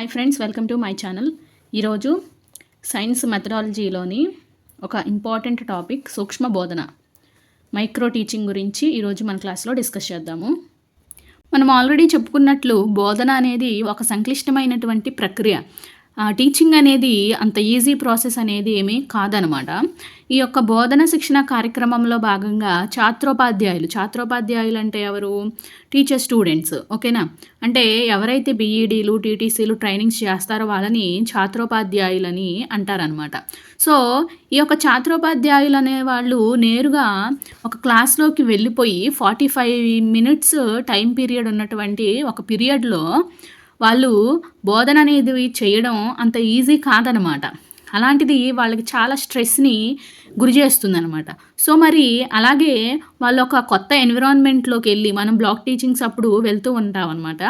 Hi friends welcome to my channel ఈరోజు science మెథడాలజీలోని ఒక ఇంపార్టెంట్ టాపిక్ సూక్ష్మ బోధన. మైక్రో టీచింగ్ గురించి ఈరోజు మన క్లాస్లో డిస్కస్ చేద్దాము. మనం ఆల్రెడీ చెప్పుకున్నట్లు బోధన అనేది ఒక సంక్లిష్టమైనటువంటి ప్రక్రియ. టీచింగ్ అనేది అంత ఈజీ ప్రాసెస్ అనేది ఏమీ కాదనమాట. ఈ యొక్క బోధన శిక్షణ కార్యక్రమంలో భాగంగా ఛాత్రోపాధ్యాయులు ఛాత్రోపాధ్యాయులు అంటే ఎవరు? టీచర్ స్టూడెంట్స్ ఓకేనా అంటే ఎవరైతే బీఈడీలు టీటీసీలు ట్రైనింగ్స్ చేస్తారో వాళ్ళని ఛాత్రోపాధ్యాయులని అంటారనమాట. సో ఈ యొక్క ఛాత్రోపాధ్యాయులు అనే వాళ్ళు నేరుగా ఒక క్లాస్లోకి వెళ్ళిపోయి forty five minutes time period ఉన్నటువంటి ఒక పీరియడ్లో వాళ్ళు బోధన అనేది చేయడం అంత ఈజీ కాదనమాట. అలాంటిది వాళ్ళకి చాలా స్ట్రెస్ని గురి చేస్తుందనమాట. సో మరి అలాగే వాళ్ళు ఒక కొత్త ఎన్విరాన్మెంట్లోకి వెళ్ళి మనం బ్లాక్ టీచింగ్స్ అప్పుడు వెళ్తూ ఉంటాం అనమాట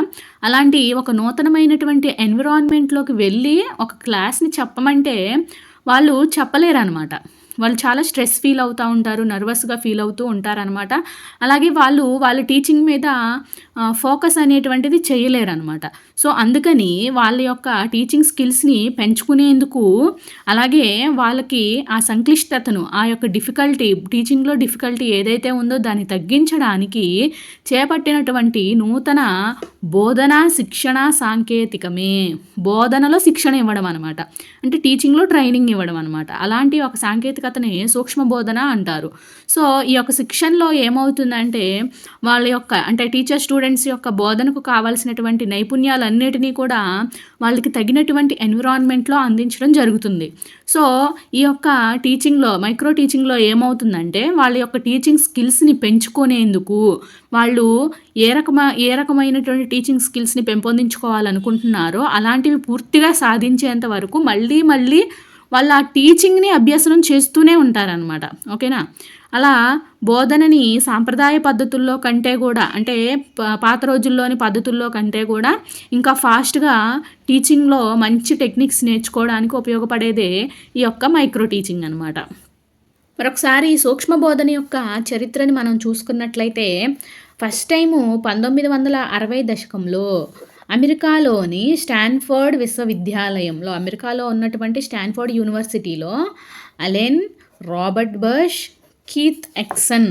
అలాంటి ఒక నూతనమైనటువంటి ఎన్విరాన్మెంట్లోకి వెళ్ళి ఒక క్లాస్ని చెప్పమంటే వాళ్ళు చెప్పలేరు అనమాట వాళ్ళు చాలా స్ట్రెస్ ఫీల్ అవుతూ ఉంటారు నర్వస్గా ఫీల్ అవుతూ ఉంటారనమాట అలాగే వాళ్ళు వాళ్ళ టీచింగ్ మీద ఫోకస్ అనేటువంటిది చేయలేరు అనమాట సో అందుకని వాళ్ళ యొక్క టీచింగ్ స్కిల్స్ని పెంచుకునేందుకు అలాగే వాళ్ళకి ఆ సంక్లిష్టతను ఆ యొక్క డిఫికల్టీ టీచింగ్లో డిఫికల్టీ ఏదైతే ఉందో దాన్ని తగ్గించడానికి చేపట్టినటువంటి నూతన బోధన శిక్షణ సాంకేతికమే. బోధనలో శిక్షణ ఇవ్వడం అనమాట అంటే టీచింగ్లో ట్రైనింగ్ ఇవ్వడం అనమాట అలాంటి ఒక సాంకేతికతని సూక్ష్మ బోధన అంటారు. సో ఈ యొక్క శిక్షణలో ఏమవుతుందంటే వాళ్ళ యొక్క అంటే టీచర్ స్టూడెంట్స్ యొక్క బోధనకు కావాల్సినటువంటి నైపుణ్యాలన్నిటినీ కూడా వాళ్ళకి తగినటువంటి ఎన్విరాన్మెంట్లో అందించడం జరుగుతుంది. సో ఈ యొక్క టీచింగ్లో మైక్రో టీచింగ్లో ఏమవుతుందంటే వాళ్ళ యొక్క టీచింగ్ స్కిల్స్ని పెంచుకునేందుకు వాళ్ళు ఏ రకమ ఏ రకమైనటువంటి టీచింగ్ స్కిల్స్ని పెంపొందించుకోవాలనుకుంటున్నారో అలాంటివి పూర్తిగా సాధించేంత వరకు మళ్ళీ మళ్ళీ వాళ్ళు ఆ టీచింగ్ని అభ్యసనం చేస్తూనే ఉంటారనమాట ఓకేనా? అలా బోధనని సాంప్రదాయ పద్ధతుల్లో కంటే కూడా అంటే పాత రోజుల్లోని పద్ధతుల్లో కంటే కూడా ఇంకా ఫాస్ట్గా టీచింగ్లో మంచి టెక్నిక్స్ నేర్చుకోవడానికి ఉపయోగపడేదే ఈ యొక్క మైక్రో టీచింగ్ అనమాట మరొకసారి ఈ సూక్ష్మ బోధన యొక్క చరిత్రని మనం చూసుకున్నట్లయితే ఫస్ట్ టైము పంతొమ్మిది వందల అరవై దశకంలో అమెరికాలోని స్టాన్ఫర్డ్ విశ్వవిద్యాలయంలో అమెరికాలో ఉన్నటువంటి స్టాన్ఫర్డ్ యూనివర్సిటీలో Allen Robert Bush Keith Acheson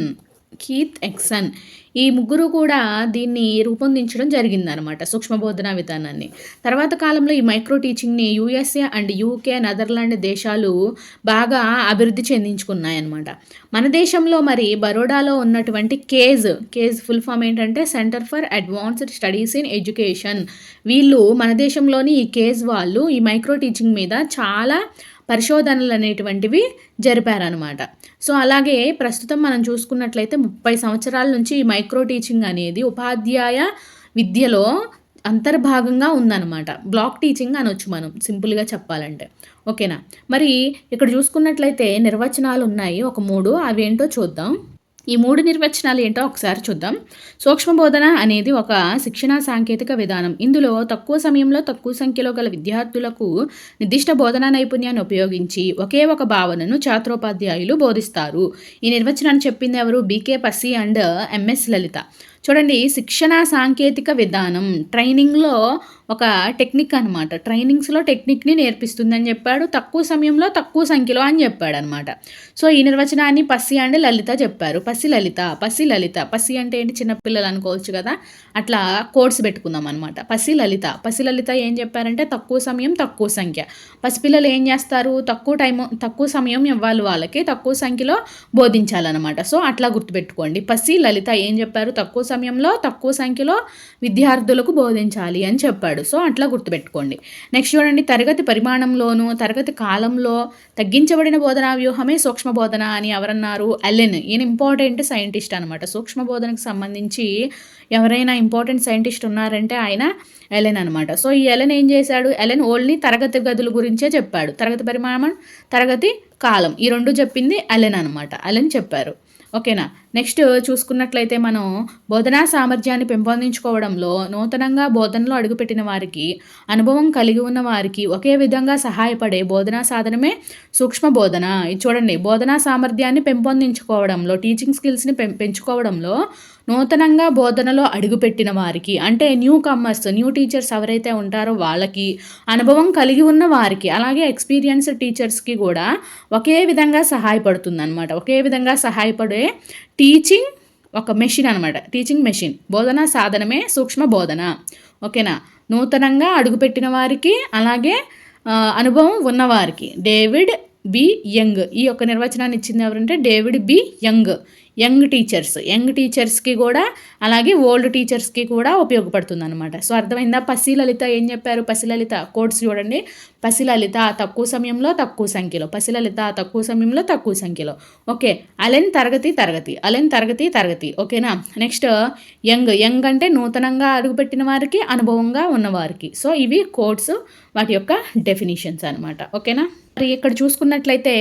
Keith Acheson. ఈ ముగ్గురు కూడా దీన్ని రూపొందించడం జరిగిందనమాట సూక్ష్మ బోధనా విధానాన్ని. తర్వాత కాలంలో ఈ మైక్రో టీచింగ్ని యూఎస్ఏ అండ్ యూకే నెదర్లాండ్ దేశాలు బాగా అభివృద్ధి చెందించుకున్నాయన్నమాట. మన దేశంలో మరి బరోడాలో ఉన్నటువంటి కేజ్ కేజ్ ఫుల్ ఫామ్ ఏంటంటే centre for advanced studies in education. వీళ్ళు మన దేశంలోని ఈ కేజ్ వాళ్ళు ఈ మైక్రో టీచింగ్ మీద చాలా పరిశోధనలు అనేటువంటివి జరిపారనమాట సో అలాగే ప్రస్తుతం మనం చూసుకున్నట్లయితే ముప్పై సంవత్సరాల నుంచి ఈ మైక్రో టీచింగ్ అనేది ఉపాధ్యాయ విద్యలో అంతర్భాగంగా ఉందన్నమాట. బ్లాక్ టీచింగ్ అనొచ్చు మనం సింపుల్గా చెప్పాలంటే. ఓకేనా? మరి ఇక్కడ చూసుకున్నట్లయితే నిర్వచనాలు ఉన్నాయి ఒక మూడు అవి ఏంటో చూద్దాం. ఈ మూడు నిర్వచనాలు ఏంటో ఒకసారి చూద్దాం. సూక్ష్మ బోధన అనేది ఒక శిక్షణా సాంకేతిక విధానం. ఇందులో తక్కువ సమయంలో తక్కువ సంఖ్యలో గల విద్యార్థులకు నిర్దిష్ట బోధనా నైపుణ్యాన్ని ఉపయోగించి ఒకే ఒక భావనను ఛాత్రోపాధ్యాయులు బోధిస్తారు. ఈ నిర్వచనాన్ని చెప్పింది ఎవరు? బీకే పసి అండ్ ఎంఎస్ లలిత. చూడండి శిక్షణ సాంకేతిక విధానం. ట్రైనింగ్లో ఒక టెక్నిక్ అనమాట ట్రైనింగ్స్లో టెక్నిక్ని నేర్పిస్తుందని చెప్పాడు. తక్కువ సమయంలో తక్కువ సంఖ్యలో అని చెప్పాడు అనమాట సో ఈ నిర్వచనాన్ని పసి అండ్ లలిత చెప్పారు. పసి లలిత పసి లలిత. పసి అంటే ఏంటి? చిన్నపిల్లలు అనుకోవచ్చు కదా. అట్లా కోడ్స్ పెట్టుకుందాం అనమాట పసి లలిత. పసి లలిత ఏం చెప్పారంటే తక్కువ సమయం తక్కువ సంఖ్య. పసిపిల్లలు ఏం చేస్తారు? తక్కువ టైం తక్కువ సమయం ఇవ్వాలి వాళ్ళకి. తక్కువ సంఖ్యలో బోధించాలన్నమాట. సో అట్లా గుర్తుపెట్టుకోండి. పసి లలిత ఏం చెప్పారు? తక్కువ సమయంలో తక్కువ సంఖ్యలో విద్యార్థులకు బోధించాలి అని చెప్పాడు. సో అట్లా గుర్తుపెట్టుకోండి. నెక్స్ట్ చూడండి తరగతి పరిమాణంలోను తరగతి కాలంలో తగ్గించబడిన బోధనా వ్యూహమే సూక్ష్మ బోధన అని ఎవరన్నారు? అలెన్ ఈయన ఇంపార్టెంట్ సైంటిస్ట్ అనమాట సూక్ష్మ బోధనకు సంబంధించి ఎవరైనా ఇంపార్టెంట్ సైంటిస్ట్ ఉన్నారంటే ఆయన ఎలెన్ అనమాట సో ఈ ఎలెన్ ఏం చేశాడు? ఎలెన్ ఓన్లీ తరగతి గదుల గురించే చెప్పాడు. తరగతి పరిమాణం తరగతి కాలం. ఈ రెండు చెప్పింది అలెన్ అనమాట అలెన్ చెప్పారు. ఓకేనా? నెక్స్ట్ చూసుకున్నట్లయితే మనం బోధనా సామర్థ్యాన్ని పెంపొందించుకోవడంలో నూతనంగా బోధనలో అడుగుపెట్టిన వారికి అనుభవం కలిగి ఉన్న వారికి ఒకే విధంగా సహాయపడే బోధనా సాధనమే సూక్ష్మ బోధన. ఇది చూడండి బోధనా సామర్థ్యాన్ని పెంపొందించుకోవడంలో టీచింగ్ స్కిల్స్ని పెం పెంచుకోవడంలో నూతనంగా బోధనలో అడుగుపెట్టిన వారికి అంటే న్యూ కమ్మర్స్ న్యూ టీచర్స్ ఎవరైతే ఉంటారో వాళ్ళకి అనుభవం కలిగి ఉన్న వారికి అలాగే ఎక్స్పీరియన్స్ టీచర్స్కి కూడా ఒకే విధంగా సహాయపడుతుంది అనమాట ఒకే విధంగా సహాయపడే టీచింగ్ ఒక మెషిన్ అనమాట టీచింగ్ మెషిన్ బోధనా సాధనమే సూక్ష్మ బోధన. ఓకేనా? నూతనంగా అడుగుపెట్టిన వారికి అలాగే అనుభవం ఉన్నవారికి డేవిడ్ బి యంగ్. ఈ యొక్క నిర్వచనాన్ని ఇచ్చింది ఎవరంటే David B Young. Young teachers. Young టీచర్స్కి కూడా అలాగే ఓల్డ్ టీచర్స్కి కూడా ఉపయోగపడుతుంది అనమాట సో అర్థమైందా? పసిలలిత ఏం చెప్పారు? పసిలలిత కోడ్స్ చూడండి. పసిలలిత తక్కువ సమయంలో తక్కువ సంఖ్యలో. పసిలలిత తక్కువ సమయంలో తక్కువ సంఖ్యలో. ఓకే. అలెన్ తరగతి తరగతి. అలెన్ తరగతి తరగతి. ఓకేనా? Next young. యంగ్ అంటే నూతనంగా అడుగుపెట్టిన వారికి అనుభవంగా ఉన్నవారికి. సో ఇవి కోడ్స్ వాటి యొక్క డెఫినేషన్స్ అనమాట ఓకేనా? మరి ఇక్కడ చూసుకున్నట్లయితే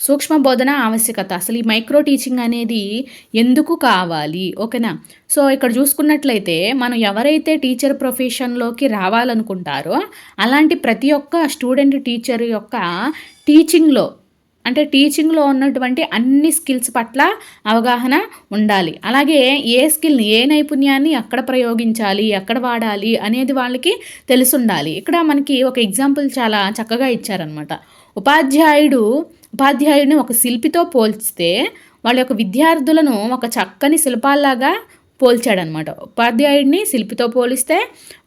సూక్ష్మ బోధన ఆవశ్యకత. అసలు ఈ మైక్రో టీచింగ్ అనేది ఎందుకు కావాలి? ఓకేనా? సో ఇక్కడ చూసుకున్నట్లయితే మనం ఎవరైతే టీచర్ ప్రొఫెషన్లోకి రావాలనుకుంటారో అలాంటి ప్రతి ఒక్క స్టూడెంట్ టీచర్ యొక్క టీచింగ్లో అంటే టీచింగ్లో ఉన్నటువంటి అన్ని స్కిల్స్ పట్ల అవగాహన ఉండాలి. అలాగే ఏ స్కిల్ని ఏ నైపుణ్యాన్ని ఎక్కడ ప్రయోగించాలి ఎక్కడ వాడాలి అనేది వాళ్ళకి తెలుసుండాలి. ఇక్కడ మనకి ఒక ఎగ్జాంపుల్ చాలా చక్కగా ఇచ్చారనమాట ఉపాధ్యాయుడు ఉపాధ్యాయుడిని ఒక శిల్పితో పోల్చితే వాళ్ళ యొక్క విద్యార్థులను ఒక చక్కని శిల్పాల్లాగా పోల్చాడనమాట. ఉపాధ్యాయుడిని శిల్పితో పోలిస్తే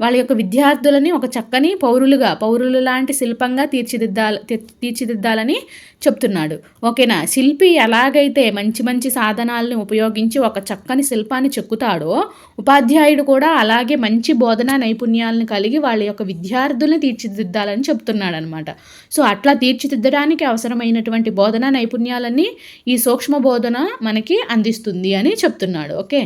వాళ్ళ యొక్క విద్యార్థులని ఒక చక్కని పౌరులుగా పౌరులు లాంటి శిల్పంగా తీర్చిదిద్దాలి తీర్చిదిద్దాలని చెప్తున్నాడు. ఓకేనా? శిల్పి ఎలాగైతే మంచి మంచి సాధనాలను ఉపయోగించి ఒక చక్కని శిల్పాన్ని చెక్కుతాడో ఉపాధ్యాయుడు కూడా అలాగే మంచి బోధనా నైపుణ్యాలను కలిగి వాళ్ళ యొక్క విద్యార్థుల్ని తీర్చిదిద్దాలని చెప్తున్నాడు అనమాట సో అట్లా తీర్చిదిద్దడానికి అవసరమైనటువంటి బోధనా నైపుణ్యాలన్నీ ఈ సూక్ష్మ బోధన మనకి అందిస్తుంది అని చెప్తున్నాడు. ఓకే?